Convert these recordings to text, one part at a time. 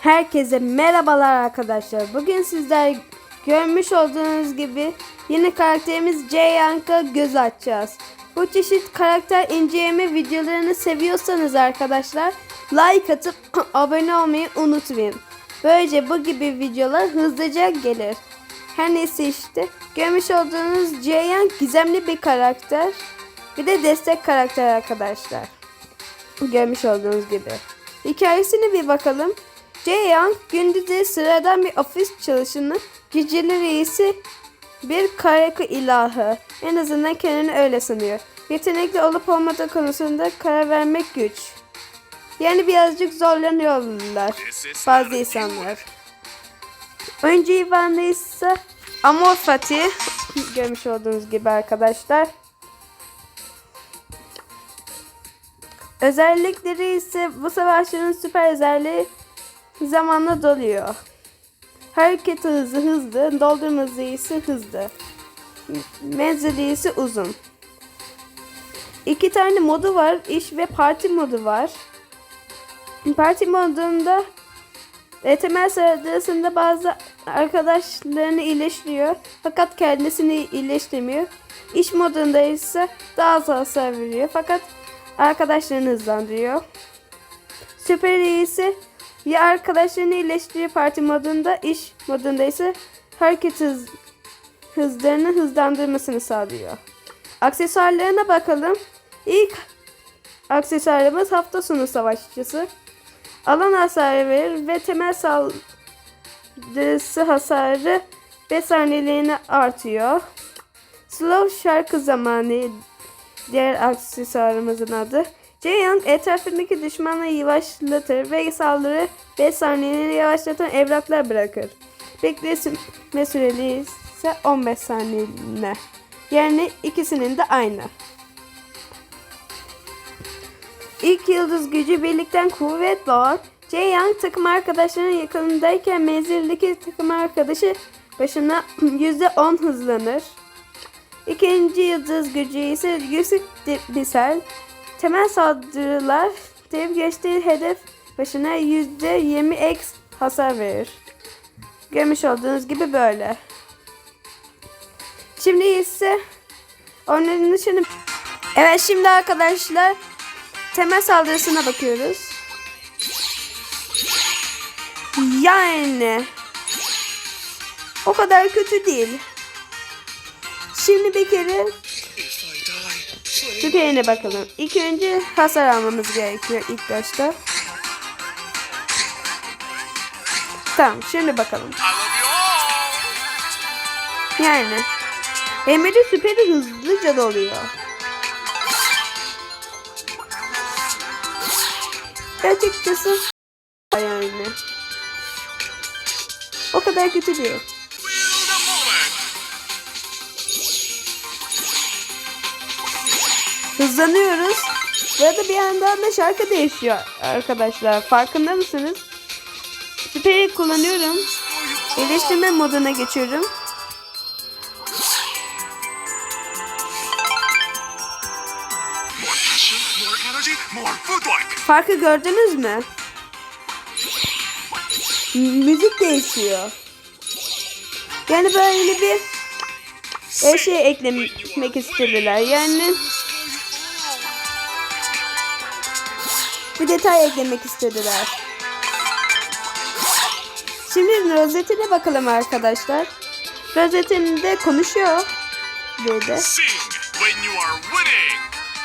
Herkese merhabalar arkadaşlar. Bugün sizler görmüş olduğunuz gibi yeni karakterimiz Jayank'a göz açacağız. Bu çeşit karakter inceleme videolarını seviyorsanız arkadaşlar like atıp abone olmayı unutmayın. Böylece bu gibi videolar hızlıca gelir. Her neyse işte görmüş olduğunuz Jayank gizemli bir karakter. Bir de destek karakter arkadaşlar. Görmüş olduğunuz gibi. Hikayesine bir bakalım. Jae Young gündüzleri sıradan bir ofis çalışanı, geceleri reisi bir karaka ilahı. En azından kendini öyle sanıyor. Yetenekli olup olmadığı konusunda karar vermek güç. Yani birazcık zorlanıyorlar bazı insanlar. Oyuncu Ivan'da ise Amor Fatih. Görmüş olduğunuz gibi arkadaşlar. Özellikleri ise bu savaşçının süper özelliği zamanla doluyor. Hareket hızı hızlı, doldurma hızı ise hızlı. Menzili ise uzun. İki tane modu var. iş ve parti modu var. Parti modunda e, temel sırasında bazı arkadaşlarını iyileştiriyor. Fakat kendisini iyileştirmiyor. İş modunda ise daha az hasar veriyor. Fakat arkadaşlarını hızlandırıyor. Süper iyisi ya arkadaşlarını iyileştiriyor parti modunda, iş modunda ise hareket hız, hızlarını hızlandırmasını sağlıyor. Aksesuarlarına bakalım. İlk aksesuarımız hafta sonu savaşçısı. Alan hasarı verir ve temel saldırısı hasarı 5 saniyeliğine artıyor. Slow şarkı zamanı diğer aksesuarımızın adı. Jaeyoung etrafındaki düşmanı yavaşlatır ve saldırı 5 saniyeliğine yavaşlatan evraklar bırakır. Bekleme süreli ise 15 saniyeliğine. Yani ikisinin de aynı. İlk yıldız gücü birlikten kuvvet doğar. Jaeyoung takım arkadaşlarının yakınındayken menzildeki takım arkadaşı başına %10 hızlanır. İkinci yıldız gücü ise yüksek bisel. Temel saldırılar dev geçtiği hedef başına %20 x hasar verir. Görmüş olduğunuz gibi böyle. Şimdi ise onun dışında Evet şimdi arkadaşlar temel saldırısına bakıyoruz. Yani o kadar kötü değil. Şimdi kere Süperine bakalım. İlk önce hasar almamız gerekiyor ilk başta. Tamam şimdi bakalım. Yani Emre süperi hızlıca doluyor. Açıkçası yani. O kadar kötü değil. Hızlanıyoruz. Ve de bir yandan da şarkı değişiyor arkadaşlar. Farkında mısınız? Süperi kullanıyorum. İyileştirme moduna geçiyorum. Farkı gördünüz mü? Müzik değişiyor. Yani böyle bir şey eklemek istediler. Yani bir detay eklemek istediler. Şimdi rozetine bakalım arkadaşlar. Rozetinde konuşuyor. Böyle.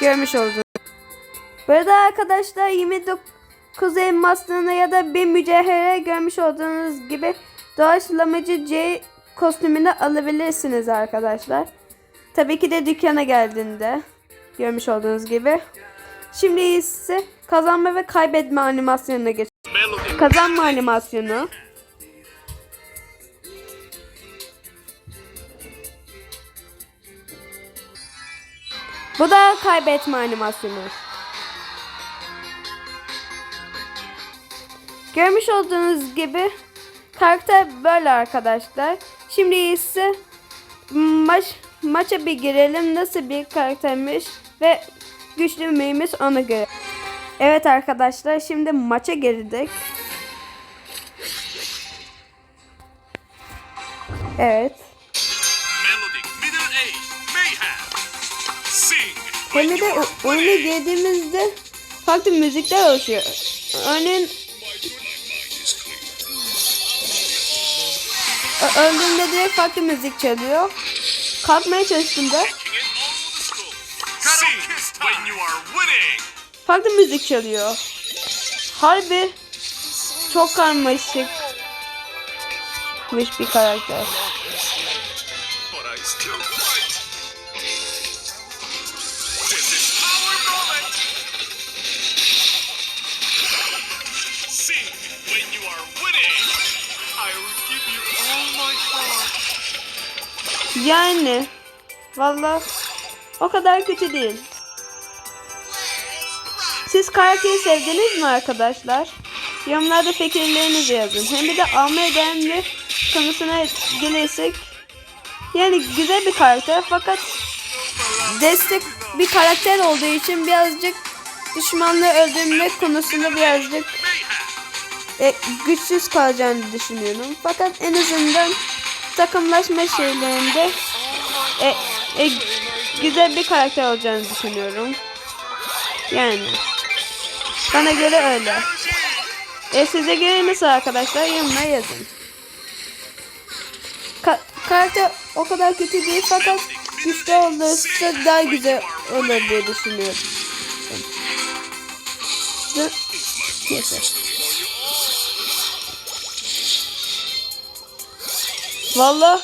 Görmüş olduk. Burada arkadaşlar 29 elmaslarına ya da bir mücevhere görmüş olduğunuz gibi doğaçlamacı C kostümünü alabilirsiniz arkadaşlar. Tabii ki de dükkana geldiğinde görmüş olduğunuz gibi. Şimdi ise kazanma ve kaybetme animasyonuna geç. Kazanma animasyonu. Bu da kaybetme animasyonu. Görmüş olduğunuz gibi karakter böyle arkadaşlar. Şimdi ise maç maça bir girelim. Nasıl bir karaktermiş ve Güçlü miyimiz ona göre. Evet arkadaşlar şimdi maça girdik. Evet. Hem de oyuna girdiğimizde farklı müzikler oluşuyor. Örneğin Öldüğümde direkt farklı müzik çalıyor. Kalkmaya çalıştığımda farklı müzik çalıyor. Harbi çok karmaşık bir karakter. Yani valla o kadar kötü değil. Siz karakteri sevdiniz mi arkadaşlar? Yorumlarda fikirlerinizi yazın. Hem bir de almaya değerli konusuna gelirsek yani güzel bir karakter fakat destek bir karakter olduğu için birazcık düşmanlığı öldürmek konusunda birazcık e, güçsüz kalacağını düşünüyorum. Fakat en azından takımlaşma şeylerinde e, e, güzel bir karakter olacağını düşünüyorum. Yani bana göre öyle. E size göre nasıl arkadaşlar yorumlara yazın. Ka- karakter o kadar kötü değil fakat güçlü olursa daha güzel olur diye düşünüyorum. Neyse. Valla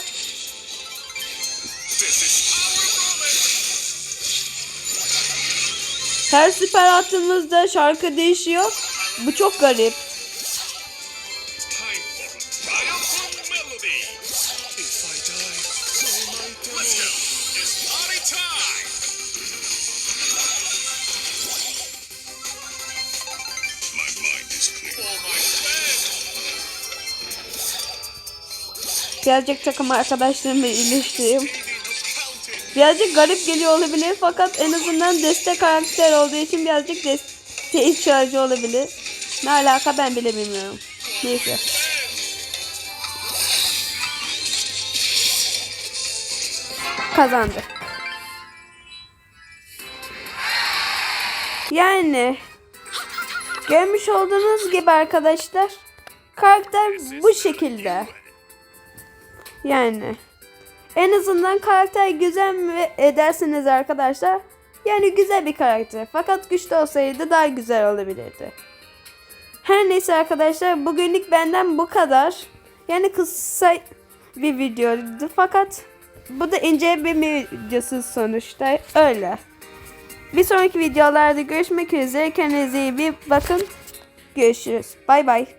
her süper attığımızda şarkı değişiyor. Bu çok garip. Birazcık takım arkadaşlarımla ilişkiyim. Birazcık garip geliyor olabilir fakat en azından destek karakter olduğu için birazcık desteğe ihtiyacı olabilir. Ne alaka ben bile bilmiyorum. Neyse. Kazandı. Yani görmüş olduğunuz gibi arkadaşlar karakter bu şekilde. Yani en azından karakter güzel mi edersiniz arkadaşlar. Yani güzel bir karakter. Fakat güçlü olsaydı daha güzel olabilirdi. Her neyse arkadaşlar bugünlük benden bu kadar. Yani kısa bir videoydu fakat bu da ince bir videosu sonuçta öyle. Bir sonraki videolarda görüşmek üzere. Kendinize iyi bir bakın. Görüşürüz. Bay bay.